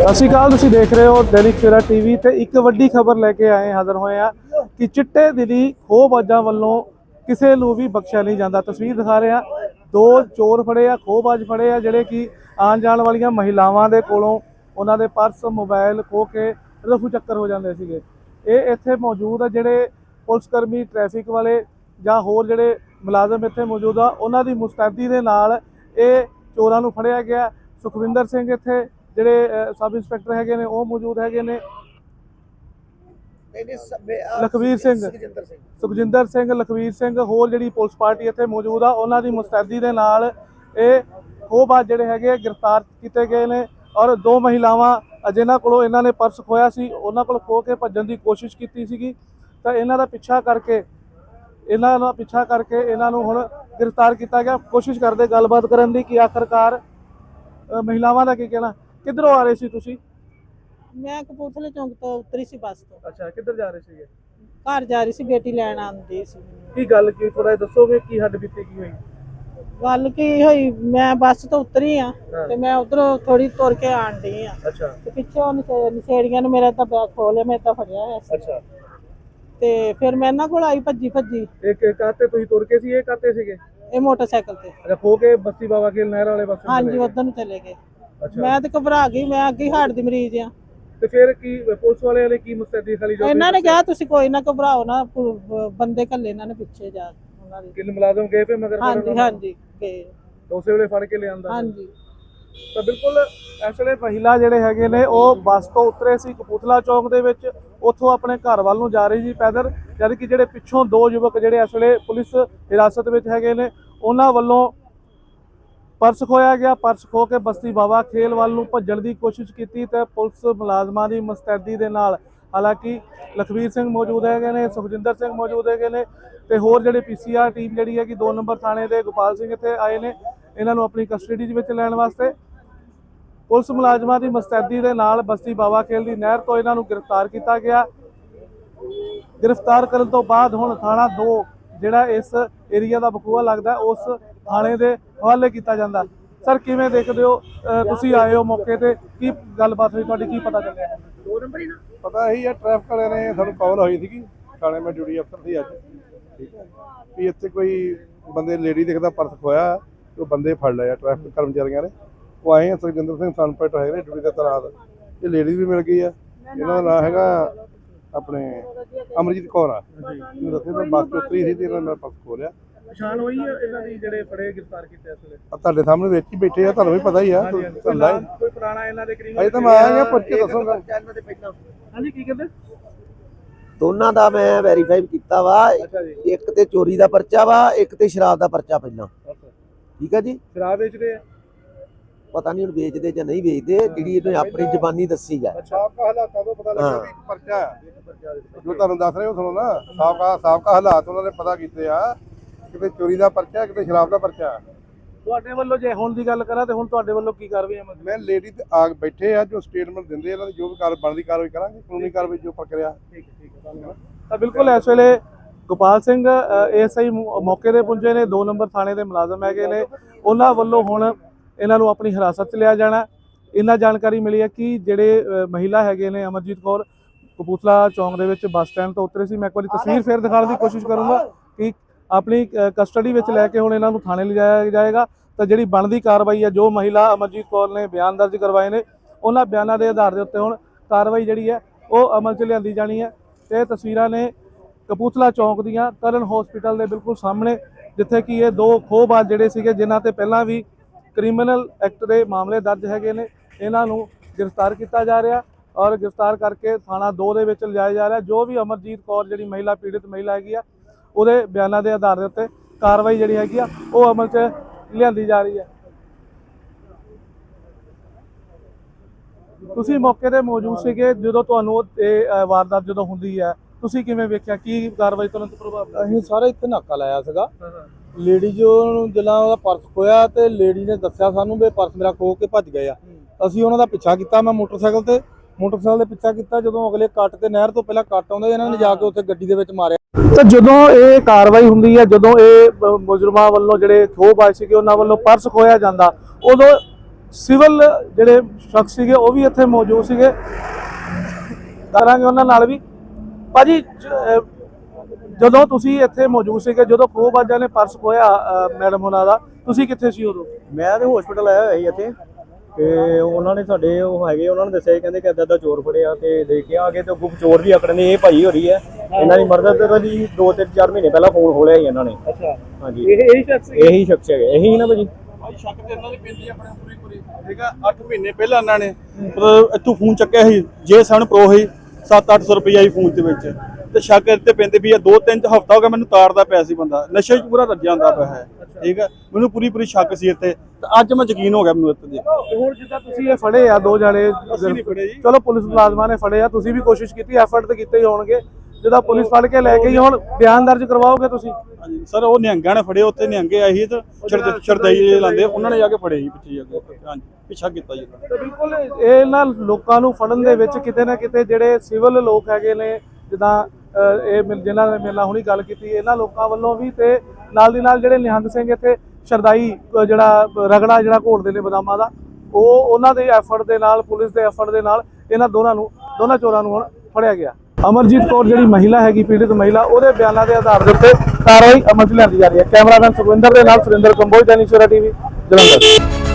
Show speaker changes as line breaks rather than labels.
ਸਤਿ ਸ਼੍ਰੀ ਅਕਾਲ, ਤੁਸੀਂ ਦੇਖ ਰਹੇ ਹੋ ਦੈਨਿਕ ਸਵੇਰਾ ਟੀਵੀ ਤੇ ਇੱਕ ਵੱਡੀ ਖਬਰ ਲੈ ਕੇ ਆਏ ਹਾਜ਼ਰ ਹੋਏ ਆ ਕਿ ਚਿੱਟੇ ਦਿਲੀ ਖੋਹਬਾਜ਼ਾਂ ਵੱਲੋਂ ਕਿਸੇ ਨੂੰ ਵੀ ਬਖਸ਼ਿਆ ਨਹੀਂ ਜਾਂਦਾ। ਤਸਵੀਰ ਦਿਖਾ ਰਹੇ ਆ ਦੋ ਚੋਰ ਫੜੇ ਆ ਖੋਹਬਾਜ਼ ਫੜੇ ਆ, ਜਿਹੜੇ ਕਿ ਆਉਣ ਜਾਣ ਵਾਲੀਆਂ ਮਹਿਲਾਵਾਂ ਦੇ ਕੋਲੋਂ ਉਹਨਾਂ ਦੇ ਪਰਸ, ਮੋਬਾਈਲ ਖੋਹ ਕੇ ਰਫੂ ਚੱਕਰ ਹੋ ਜਾਂਦੇ ਸੀਗੇ। ਇਹ ਇੱਥੇ ਮੌਜੂਦ ਆ, ਜਿਹੜੇ ਪੁਲਿਸ ਕਰਮੀ ਟ੍ਰੈਫਿਕ ਵਾਲੇ ਜਾਂ ਹੋਰ ਜਿਹੜੇ ਮੁਲਾਜ਼ਮ ਇੱਥੇ ਮੌਜੂਦ ਆ, ਉਹਨਾਂ ਦੀ ਮੁਸਤੈਦੀ ਦੇ ਨਾਲ ਇਹ ਚੋਰਾਂ ਨੂੰ ਫੜਿਆ ਗਿਆ। ਸੁਖਵਿੰਦਰ ਸਿੰਘ ਇੱਥੇ ਜਿਹੜੇ ਸਬ ਇੰਸਪੈਕਟਰ ਹੈਗੇ ਨੇ ਉਹ ਮੌਜੂਦ ਹੈਗੇ ਨੇ। ਲਖਵੀਰ ਸਿੰਘ।
ਸੁਖਜਿੰਦਰ ਸਿੰਘ।
ਲਖਵੀਰ ਸਿੰਘ ਹੋਰ ਜਿਹੜੀ ਪੁਲਿਸ ਪਾਰਟੀ ਇੱਥੇ ਮੌਜੂਦ ਆ ਉਹਨਾਂ ਦੀ ਮੁਸਤੈਦੀ ਦੇ ਨਾਲ ਇਹ ਖੋਹਬਾਜ਼ ਜਿਹੜੇ ਹੈਗੇ ਗ੍ਰਿਫਤਾਰ ਕੀਤੇ ਗਏ ਨੇ। ਔਰ ਦੋ ਮਹਿਲਾਵਾਂ ਜਿਨ੍ਹਾਂ ਕੋਲੋਂ ਇਹਨਾਂ ਨੇ ਪਰਸ ਖੋਇਆ ਸੀ ਉਹਨਾਂ ਕੋਲ ਖੋ ਕੇ ਭੱਜਣ ਦੀ ਕੋਸ਼ਿਸ਼ ਕੀਤੀ ਸੀਗੀ। ਤਾਂ ਇਹਨਾਂ ਦਾ ਪਿੱਛਾ ਕਰਕੇ ਇਹਨਾਂ ਦਾ ਪਿੱਛਾ ਕਰਕੇ ਇਹਨਾਂ ਨੂੰ ਹੁਣ ਗ੍ਰਿਫਤਾਰ ਕੀਤਾ ਗਿਆ। ਕੋਸ਼ਿਸ਼ ਕਰਦੇ ਗੱਲਬਾਤ ਕਰਨ ਦੀ ਕਿ ਆਖਰਕਾਰ ਮਹਿਲਾਵਾਂ ਦਾ ਕੀ ਕਹਿਣਾ? ਕਿੱਧਰੋਂ ਆ ਰਹੇ ਸੀ ਤੁਸੀਂ?
ਮੈਂ ਕਪੂਰਥਲੇ ਚੌਂਕ ਤੋਂ ਉਤਰੀ ਸੀ ਬੱਸ ਤੋਂ।
ਅੱਛਾ ਕਿੱਧਰ ਜਾ ਰਹੇ ਸੀਗੇ?
ਘਰ ਜਾ ਰਹੀ ਸੀ ਬੇਟੀ ਲੈਣ ਆਂਦੀ ਸੀ।
ਕੀ ਗੱਲ ਕੀ ਥੋੜਾ ਦੱਸੋਗੇ ਕੀ ਹੱਡ ਬੀਤੀ ਕੀ ਹੋਈ?
ਗੱਲ ਕੀ ਹੋਈ? ਮੈਂ ਬੱਸ ਤੋਂ ਉਤਰੀ ਆ
ਹਾਂ।
ਤੇ ਮੈਂ ਉਧਰੋਂ ਥੋੜੀ ਤੁਰ ਕੇ ਆਣ ਡਈ ਆ।
ਅੱਛਾ।
ਤੇ ਪਿੱਛੋਂ ਨਸ਼ੇ- ਨਸ਼ੇੜੀਆਂ ਨੇ ਮੇਰਾ ਤਾਂ ਬੈਗ ਖੋਲਿਆ ਮੈਂ ਤਾਂ ਫੜਿਆ ਹੋਇਆ ਸੀ।
ਅੱਛਾ।
ਤੇ ਫਿਰ ਮੈਂ ਇਹਨਾਂ ਕੋਲ ਆਈ ਭੱਜੀ ਭੱਜੀ।
ਇੱਕ ਇੱਕ ਕਾਤੇ ਤੁਸੀਂ ਤੁਰ ਕੇ ਸੀ ਇਹ ਕਾਤੇ ਸੀਗੇ?
ਇਹ ਮੋਟਰਸਾਈਕਲ ਤੇ।
ਅੱਛਾ ਖੋ ਕੇ ਬੱਸੀ ਬਾਬਾ ਖੇਲ ਨਹਿਰ ਵਾਲੇ ਪਾਸੇ ਨੂੰ
ਹਾਂਜੀ
ਚਲੇ ਗਏ।
ਉਧਰ ਨੂੰ ਚਲੇ ਗਏ। ਮੈਂ ਤੇ ਘਬਰਾ ਗਈ ਮੈਂ ਅੱਗੇ ਹਾਰਟ ਦੀ ਮਰੀਜ਼ ਆ।
ਤੇ ਫਿਰ ਕੀ ਪੁਲਿਸ ਵਾਲਿਆਂ ਨੇ ਕੀ ਮੁਸਤੈਦੀ ਖਾਲੀ ਜੋ
ਇਹਨਾਂ ਨੇ ਕਿਹਾ ਤੁਸੀਂ ਕੋਈ ਨਾ ਘਬਰਾਓ ਨਾ ਪੁ- ਬੰਦੇ ਕੱਲੇ ਇਹਨਾਂ ਨੇ ਪਿੱਛੇ ਜਾ ਉਹਨਾਂ ਦੇ।
ਕਿੰਨੇ ਮੁਲਾਜ਼ਮ ਗਏ ਫੇ ਮਗਰ
ਹਾਂਜੀ ਹਾਂਜੀ ਗਏ।
ਉਸੇ ਵੇਲੇ ਫੜ ਕੇ ਲਿਆਂਦਾ
ਹਾਂਜੀ।
ਤਾਂ ਬਿਲਕੁਲ ਇਸ ਵੇਲੇ ਮਹਿਲਾ ਜਿਹੜੇ ਹੈਗੇ ਨੇ ਉਹ ਬੱਸ ਤੋਂ ਉਤਰੇ ਸੀ ਕਪੂਥਲਾ ਚੌਂਕ ਦੇ ਵਿੱਚ। ਉੱਥੋਂ ਆਪਣੇ ਘਰ ਵੱਲ ਨੂੰ ਜਾ ਰਹੀ ਸੀ ਪੈਦਲ ਜਦ ਕਿ ਜਿਹੜੇ ਪਿੱਛੋਂ ਦੋ ਯੁਵਕ ਜਿਹੜੇ ਇਸ ਵੇਲੇ ਪੁਲਿਸ ਹਿਰਾਸਤ ਵਿੱਚ ਹੈਗੇ ਨੇ ਉਹਨਾਂ ਵੱਲੋਂ ਪਰਸ ਖੋਇਆ ਗਿਆ, ਪਰਸ ਖੋ ਕੇ ਬਸਤੀ ਬਾਵਾ ਖੇਲ ਵੱਲ ਨੂੰ ਭੱਜਣ ਦੀ ਕੋਸ਼ਿਸ਼ ਕੀਤੀ ਤੇ ਪੁਲਿਸ ਮੁਲਾਜ਼ਮਾਂ ਦੀ ਮੁਸਤੈਦੀ ਦੇ ਨਾਲ, ਹਾਲਾਂਕਿ ਲਖਵੀਰ ਸਿੰਘ ਮੌਜੂਦ ਹੈਗੇ ਨੇ, ਸੁਖਜਿੰਦਰ ਸਿੰਘ ਮੌਜੂਦ ਹੈਗੇ ਨੇ ਤੇ ਹੋਰ ਜਿਹੜੇ ਪੀਸੀਆਰ ਟੀਮ ਜਿਹੜੀ ਹੈ ਕਿ 2 ਨੰਬਰ ਥਾਣੇ ਦੇ ਗੋਪਾਲ ਸਿੰਘ ਇੱਥੇ ਆਏ ਨੇ, ਇਹਨਾਂ ਨੂੰ ਆਪਣੀ ਕਸਟਡੀ ਦੇ ਵਿੱਚ ਲੈਣ ਵਾਸਤੇ। ਪੁਲਿਸ ਮੁਲਾਜ਼ਮਾਂ ਦੀ ਮੁਸਤੈਦੀ ਦੇ ਨਾਲ ਬਸਤੀ ਬਾਵਾ ਖੇਲ ਦੀ ਨਹਿਰ ਤੋਂ ਇਹਨਾਂ ਨੂੰ ਗ੍ਰਿਫਤਾਰ ਕੀਤਾ ਗਿਆ। ਗ੍ਰਿਫਤਾਰ ਕਰਨ ਤੋਂ ਬਾਅਦ ਹੁਣ ਥਾਣਾ 2 ਜਿਹੜਾ ਇਸ ਏਰੀਆ ਦਾ ਬਖੂਆ ਲੱਗਦਾ, ਉਸ ਥਾਣੇ ਦੇ ਹਵਾਲੇ ਕੀਤਾ ਜਾਂਦਾ। ਸਰ ਕਿਵੇਂ ਦੇਖਦੇ ਹੋ? ਤੁਸੀਂ ਆਏ ਹੋ ਮੌਕੇ ਤੇ ਕੀ ਗੱਲਬਾਤ ਹੋਈ? ਤੁਹਾਡੀ ਕੀ ਪਤਾ ਚੱਲਿਆ?
ਦੋ ਨੰਬਰ ਹੀ ਨਾ?
ਪਤਾ ਇਹੀ ਹੈ ਟ੍ਰੈਫਿਕ ਵਾਲਿਆਂ ਨੇ ਸਾਨੂੰ ਕਾਲ ਹੋਈ ਸੀਗੀ। ਥਾਣੇ ਮੈਂ ਡਿਊਟੀ ਅਫਸਰ ਸੀ ਅੱਜ। ਠੀਕ ਹੈ ਵੀ ਇੱਥੇ ਕੋਈ ਬੰਦੇ ਲੇਡੀ ਦਿਖਦਾ ਪਰਸ ਖੋਇਆ ਉਹ ਬੰਦੇ ਫੜ ਲਏ ਆ ਟ੍ਰੈਫਿਕ ਕਰਮਚਾਰੀਆਂ ਨੇ। ਉਹ ਆਏ ਆ ਸੁਖਜਿੰਦਰ ਸਿੰਘ ਸਨਪੇਟ ਹੈਗੇ ਨੇ ਡਿਊਟੀ ਤੇ ਤਨਾਤ ਇਹ ਲੇਡੀ ਵੀ ਮਿਲ ਗਈ ਆ। ਇਹਨਾਂ ਦਾ ਨਾਮ ਹੈਗਾ ਆਪਣੇ ਅਮਰਜੀਤ ਕੌਰ ਆ। ਇਹਨੂੰ ਦੱਸਿਆ ਮੈਂ ਬੱਸ ਉਤਰੀ ਸੀ ਤੇ ਇਹਨਾਂ ਨੇ ਮੇਰਾ ਪਰਸ ਖੋਲਿਆ
ਪਛਾਣ ਹੋਈ ਹੈ ਇਹਨਾਂ ਦੀ ਜਿਹੜੇ ਫੜੇ ਗ੍ਰਿਫਤਾਰ ਕੀਤੇ ਇਸ ਵੇਲੇ?
ਆ ਤੁਹਾਡੇ ਸਾਹਮਣੇ ਵਿੱਚ ਹੀ ਬੈਠੇ ਆ ਤੁਹਾਨੂੰ ਵੀ ਪਤਾ ਹੀ ਆ
ਹਾਂਜੀ ਹਾਂਜੀ। ਕੋਈ
ਤੁਹਾਨੂੰ
ਨਾਮ ਕੋਈ ਪੁਰਾਣਾ ਇਹਨਾਂ ਦੇ ਕਰੀਬ
ਅਜੇ ਤਾਂ ਮੈਂ ਆਇਆ ਪਰਚੇ ਦੱਸੂਗਾ।
ਚੈਨਲ ਤੇ ਪਹਿਲਾਂ।
ਹਾਂਜੀ ਕੀ ਕਹਿੰਦੇ?
ਦੋਨਾਂ ਦਾ ਮੈਂ ਵੈਰੀਫਾਈ ਕੀਤਾ ਵਾ
ਅੱਛਾ ਜੀ।
ਇੱਕ ਤੇ ਚੋਰੀ ਦਾ ਪਰਚਾ ਵਾ ਇੱਕ ਤੇ ਸ਼ਰਾਬ ਦਾ ਪਰਚਾ ਪਹਿਲਾਂ।
ਅੱਛਾ।
ਠੀਕ ਹੈ ਜੀ?
ਸ਼ਰਾਬ ਵੇਚਦੇ ਆ?
ਪਤਾ ਨਹੀਂ ਹੁਣ ਵੇਚਦੇ ਜਾਂ ਨਹੀਂ ਵੇਚਦੇ ਜਿਹੜੀ ਇਹਨੇ ਆਪਣੀ ਜ਼ਬਾਨੀ ਦੱਸੀ ਹੈ
ਅੱਛਾ।
ਸਾਬਕਾ ਹਾਲਾਤਾਂ ਤੋਂ ਪਤਾ ਲੱਗਾ
ਹਾਂ।
ਵੀ ਇੱਕ ਪਰਚਾ ਆ। ਜੋ ਤੁਹਾਨੂੰ ਦੱਸ ਰਹੇ ਹੋ ਸੁਣੋ ਨਾ ਸਾਬਕਾ ਸਾਬਕਾ ਹਾਲਾਤ ਉਹਨਾਂ ਨੇ ਪਤਾ ਕੀਤੇ ਆ ਕਿਤੇ ਚੋਰੀ ਦਾ ਪਰਚਾ ਕਿਤੇ ਸ਼ਰਾਬ ਦਾ ਪਰਚਾ?
ਤੁਹਾਡੇ ਵੱਲੋਂ ਜੇ ਹੁਣ ਦੀ ਗੱਲ ਕਰਾਂ ਤੇ ਹੁਣ ਤੁਹਾਡੇ ਵੱਲੋਂ ਕੀ ਕਾਰਵਾਈ ਹੈ ਮਤਲਬ?
ਮੈਂ ਲੇਡੀ ਤੇ ਆ ਬੈਠੇ ਆ ਜੋ ਸਟੇਟਮੈਂਟ ਦਿੰਦੇ ਇਹਨਾਂ ਦੀ ਜੋ ਵੀ ਕਾਰ ਬਣਦੀ ਕਾਰਵਾਈ ਕਰਾਂਗੇ ਕਾਨੂੰਨੀ ਕਾਰਵਾਈ ਜੋ ਪ੍ਰਕਿਰਿਆ।
ਠੀਕ ਹੈ ਠੀਕ ਹੈ ਧੰਨਵਾਦ। ਤਾਂ ਬਿਲਕੁਲ ਇਸ ਵੇਲੇ ਗੋਪਾਲ ਸਿੰਘ ਐਸਆਈ ਮੌਕੇ ਤੇ ਪੁੰਜੇ ਨੇ 2 ਨੰਬਰ ਥਾਣੇ ਦੇ ਮੁਲਾਜ਼ਮ ਹੈਗੇ ਨੇ। ਉਹਨਾਂ ਵੱਲੋਂ ਹੁਣ ਇਹਨਾਂ ਨੂੰ ਆਪਣੀ ਹਿਰਾਸਤ 'ਚ ਲਿਆ ਜਾਣਾ। ਇਹਨਾਂ ਜਾਣਕਾਰੀ ਮਿਲੀ ਹੈ ਕਿ ਜਿਹੜੇ ਮਹਿਲਾ ਹੈਗੇ ਨੇ ਅਮਰਜੀਤ ਕੌਰ ਕਪੂਥਲਾ ਚੌਂਕ ਦੇ ਵਿੱਚ ਬੱਸ ਸਟੈਂਡ ਤੋਂ ਉਤਰੇ ਸੀ। ਮੈਂ ਇੱਕ ਵਾਰੀ ਤਸਵੀਰ ਫੇਰ ਦਿਖਾਉਣ ਦੀ ਕੋਸ਼ਿਸ਼ ਕਰੂੰਗਾ ਕਿ ਆਪਣੀ ਕਸਟਡੀ ਵਿੱਚ ਲੈ ਕੇ ਹੁਣ ਇਹਨਾਂ ਨੂੰ ਥਾਣੇ ਲਿਜਾਇਆ ਜਾਏਗਾ। ਤਾਂ ਜਿਹੜੀ ਬਣਦੀ ਕਾਰਵਾਈ ਹੈ ਜੋ ਮਹਿਲਾ ਅਮਰਜੀਤ ਕੌਰ ਨੇ ਬਿਆਨ ਦਰਜ ਕਰਵਾਏ ਨੇ, ਉਹਨਾਂ ਬਿਆਨਾਂ ਦੇ ਆਧਾਰ ਦੇ ਉੱਤੇ ਹੁਣ ਕਾਰਵਾਈ ਜਿਹੜੀ ਹੈ, ਉਹ ਅਮਲ 'ਚ ਲਿਆਂਦੀ ਜਾਣੀ ਹੈ। ਤੇ ਇਹ ਤਸਵੀਰਾਂ ਨੇ ਕਪੂਥਲਾ ਚੌਂਕ ਦੀਆਂ ਕਰਨ ਹਸਪੀਟਲ ਦੇ ਬਿਲਕੁਲ ਸਾਹਮਣੇ, ਜਿੱਥੇ ਕਿ ਇਹ ਦੋ ਖੋਹਬਾਜ਼ ਜਿਹੜੇ ਸੀਗੇ, ਜਿਨ੍ਹਾਂ ਤੇ ਪਹਿਲਾਂ ਵੀ ਕ੍ਰਿਮੀਨਲ ਐਕਟ ਦੇ ਮਾਮਲੇ ਦਰਜ ਹੈਗੇ ਨੇ, ਇਹਨਾਂ ਨੂੰ ਗ੍ਰਿਫਤਾਰ ਕੀਤਾ ਜਾ ਰਿਹਾ ਔਰ ਗ੍ਰਿਫਤਾਰ ਕਰਕੇ ਥਾਣਾ 2 ਦੇ ਵਿੱਚ ਲਿਜਾਇਆ ਜਾ ਰਿਹਾ। ਜੋ ਵੀ ਅਮਰਜੀਤ ਕੌਰ, ਜਿਹੜੀ ਮਹਿਲਾ ਪੀੜਿਤ ਮਹਿਲਾ ਹੈਗੀ ਆ ਉਹਦੇ ਬਿਆਨਾਂ ਦੇ ਆਧਾਰ ਦੇ ਉੱਤੇ ਕਾਰਵਾਈ ਜਿਹੜੀ ਹੈਗੀ ਆ ਉਹ ਅਮਲ 'ਚ ਲਿਆਂਦੀ ਜਾ ਰਹੀ ਹੈ। ਤੁਸੀਂ ਮੌਕੇ ਤੇ ਮੌਜੂਦ ਸੀਗੇ ਜਦੋਂ ਤੁਹਾਨੂੰ ਇਹ ਵਾਰਦਾਤ ਜਦੋਂ ਹੁੰਦੀ ਹੈ ਤੁਸੀਂ ਕਿਵੇਂ ਵੇਖਿਆ? ਕੀ ਕਾਰਵਾਈ ਤੁਰੰਤ ਪ੍ਰਭਾਵ
ਅਸੀਂ ਸਾਰੇ ਇੱਥੇ ਨਾਕਾ ਲਾਇਆ ਸੀਗਾ। ਲੇਡੀ ਜੋ ਨੂੰ ਜਦੋਂ ਉਹਦਾ ਪਰਸ ਖੋਇਆ ਤੇ ਲੇਡੀ ਨੇ ਦੱਸਿਆ ਸਾਨੂੰ ਵੀ ਪਰਸ ਮੇਰਾ ਖੋ ਕੇ ਭੱਜ ਗਏ ਆ। ਅਸੀਂ ਉਹਨਾਂ ਦਾ ਪਿੱਛਾ ਕੀਤਾ ਮੈਂ ਮੋਟਰਸਾਈਕਲ ਤੇ ਮੋਟਰਸਾਈਕਲ ਦੇ ਪਿੱਛਾ ਕੀਤਾ ਜਦੋਂ ਅਗਲੇ ਕੱਟ ਤੇ ਨਹਿਰ ਤੋਂ ਪਹਿਲਾਂ ਕੱਟ ਆਉਂਦਾ ਇਹਨਾਂ ਨੇ ਜਾ ਕੇ ਉੱਥੇ ਗੱਡੀ ਦੇ ਵਿੱਚ ਮਾਰਿਆ।
ਤਾਂ ਜਦੋਂ ਇਹ ਕਾਰਵਾਈ ਹੁੰਦੀ ਹੈ ਜਦੋਂ ਇਹ ਬ- ਮੁਜਰਮਾਂ ਵੱਲੋਂ ਜਿਹੜੇ ਖੋਹਬਾਜ਼ ਸੀਗੇ, ਉਹਨਾਂ ਵੱਲੋਂ ਪਰਸ ਖੋਇਆ ਜਾਂਦਾ, ਉਦੋਂ ਸਿਵਲ ਜਿਹੜੇ ਸ਼ਖਸ ਸੀਗੇ, ਉਹ ਵੀ ਇੱਥੇ ਮੌਜੂਦ ਸੀਗੇ। ਕਰਾਂਗੇ ਉਹਨਾਂ ਨਾਲ ਵੀ। ਭਾਜੀ ਜਦੋਂ ਤੁਸੀਂ ਇੱਥੇ ਮੌਜੂਦ ਸੀਗੇ, ਜਦੋਂ ਖੋਹਬਾਜ਼ਾਂ ਨੇ ਪਰਸ ਖੋਇਆ ਮੈਡਮ ਉਹਨਾਂ ਦਾ, ਤੁਸੀਂ ਕਿੱਥੇ ਸੀ ਉਦੋਂ?
ਮੈਂ ਤੇ ਹਸਪੀਟਲ ਆਇਆ ਹੋਇਆ ਸੀ ਇੱਥੇ। ਤੇ ਉਹਨਾਂ ਨੇ ਸਾਡੇ ਉਹ ਹੈਗੇ ਉਹਨਾਂ ਨੇ ਦੱਸਿਆ ਸੀ, ਕਹਿੰਦੇ ਕਿ ਏਦਾਂ ਦਾ ਚੋਰ ਫੜਿਆ ਤੇ ਦੇਖਿਆ ਆ ਕੇ ਤੇ ਗੁੱਪ ਚੋਰ ਵੀ ਆਕੜਨੇ ਇਹ ਭਾਈ ਹੋ ਰਹੀ ਹੈ। ਇਹਨਾਂ ਦੀ ਮਰਦ ਤੇ ਜੀ 2 3 4 ਮਹੀਨੇ ਪਹਿਲਾਂ ਫੋਨ ਖੋਲਿਆ ਸੀ ਇਹਨਾਂ ਨੇ।
ਅੱਛਾ।
ਹਾਂਜੀ।
ਇਹ ਇਹੀ ਸ਼ਖਸ
ਇਹੀ ਸ਼ਖਸ ਹੈਗੇ ਇਹੀ ਨਾ ਭਾਜੀ।
ਭਾਈ ਸ਼ੱਕ ਤੇ ਇਹਨਾਂ ਦੀ ਪੈਂਦੀ ਆ ਆਪਣੇ ਪੂਰੀ ਪੂਰੀ। ਠੀਕ ਆ 8 ਮਹੀਨੇ ਪਹਿਲਾਂ ਇਹਨਾਂ ਨੇ ਮਤਲਬ ਇੱਥੋਂ ਫੋਨ ਚੱਕਿਆ ਸੀ J7 Pro ਸੀ 7-800 ਰੁਪਈਆ ਹੀ ਫੋਨ ਦੇ ਵਿੱਚ। ਤੇ ਸ਼ੱਕ ਇਹ ਤੇ ਪੈਂਦੇ ਵੀ ਆ ਦੋ ਤਿੰਨ ਹਫ਼ਤਾ ਹੋ ਗਿਆ ਮੈਨੂੰ ਤਾਰਦਾ ਪਿਆ ਸੀ ਬੰਦਾ। ਨਸ਼ੇ 'ਚ ਪੂਰਾ ਰੱਜਿਆ ਹੁੰਦਾ ਪਿਆ ਹੈ ਠੀਕ ਹੈ ਮੈਨੂੰ ਪੂਰੀ ਪੂਰੀ ਸ਼ੱਕ ਸੀ ਇੱਥੇ। ਤੇ ਅੱਜ ਮੈਂ ਯਕੀਨ ਹੋ ਗਿਆ ਮੈਨੂੰ ਇੱਥੇ ਦੇਖ। ਕੇ।
ਹੁਣ ਜਿੱਦਾਂ ਤੁਸੀਂ ਇਹ ਫੜੇ ਆ ਦੋ ਜਣੇ
ਅਸੀਂ ਨਹੀਂ ਫੜੇ ਜੀ।
ਚਲੋ ਪੁਲਿਸ ਮੁਲਾਜ਼ਮਾਂ ਨੇ ਫੜੇ ਆ ਤੁਸੀਂ ਵੀ ਕੋਸ਼ਿਸ਼ ਕੀਤੀ ਐਫਰਟ ਤੇ ਕੀਤੇ ਹੀ ਹੋਣਗੇ। ਜਦੋਂ ਪੁਲਿਸ ਫੜ ਕੇ ਲੈ ਗਈ ਹੁਣ ਬਿਆਨ ਦਰਜ ਕਰਵਾਓਗੇ ਤੁਸੀਂ?
ਹਾਂਜੀ ਸਰ ਉਹ ਨਿਹੰਗਾਂ ਨੇ ਫੜੇ ਉੱਥੇ ਨਿਹੰਗੇ ਆਏ ਸੀ ਤੇ ਛੜਦੇ ਛੜਦਈ ਲਾਉਂਦੇ ਉਹਨਾਂ ਨੇ ਜਾ ਕੇ ਫੜੇ ਸੀ ਪਿੱਛੇ ਜਾ ਕੇ ਹਾਂਜੀ ਪਿੱਛਾ ਕੀਤਾ ਜੀ ਉਹਨਾਂ ਨੇ।
ਤੇ ਬਿਲਕੁਲ ਇਹ ਨਾ ਲੋਕਾਂ ਨੂੰ ਫੜਨ ਦੇ ਵਿੱਚ ਕਿਤੇ ਨਾ ਕਿਤੇ ਜਿਹੜੇ ਸਿਵਲ ਲੋਕ ਹੈਗੇ ਨੇ ਜਿੱਦਾਂ ਇਹ ਮਿਲ- ਜਿਨ੍ਹਾਂ ਨੇ ਮੇਰੇ ਨਾਲ ਹੁਣੀ ਗੱਲ ਕੀਤੀ, ਇਹਨਾਂ ਲੋਕਾਂ ਵੱਲੋਂ ਵੀ ਤੇ ਨਾਲ ਦੀ ਨਾਲ ਜਿਹੜੇ ਨਿਹੰਗ ਸਿੰਘ ਇੱਥੇ ਸ਼ਰਦਾਈ ਜਿਹੜਾ ਰਗੜਾ ਜਿਹੜਾ ਘੋੜਦੇ ਨੇ ਬਦਾਮਾਂ ਦਾ, ਉਹ ਉਹਨਾਂ ਦੇ ਐਫਰਟ ਦੇ ਨਾਲ, ਪੁਲਿਸ ਦੇ ਐਫਰਟ ਦੇ ਨਾਲ ਇਹਨਾਂ ਦੋਨਾਂ ਨੂੰ ਦੋਨਾਂ ਚੋਰਾਂ ਨੂੰ ਹੁਣ ਫੜਿਆ ਗਿਆ। ਅਮਰਜੀਤ ਕੌਰ ਜਿਹੜੀ ਮਹਿਲਾ ਹੈਗੀ, ਪੀੜਿਤ ਮਹਿਲਾ, ਉਹਦੇ ਬਿਆਨਾਂ ਦੇ ਆਧਾਰ ਦੇ ਉੱਤੇ ਕਾਰਵਾਈ ਅਮਲ 'ਚ ਲਿਆਂਦੀ ਜਾ ਰਹੀ ਹੈ। ਕੈਮਰਾਮੈਨ ਸੁਖਵਿੰਦਰ ਦੇ ਨਾਲ ਸੁਰਿੰਦਰ ਕੰਬੋਜ ਦੈਨਿਕ ਸਵੇਰਾ ਟੀਵੀ, ਜਲੰਧਰ।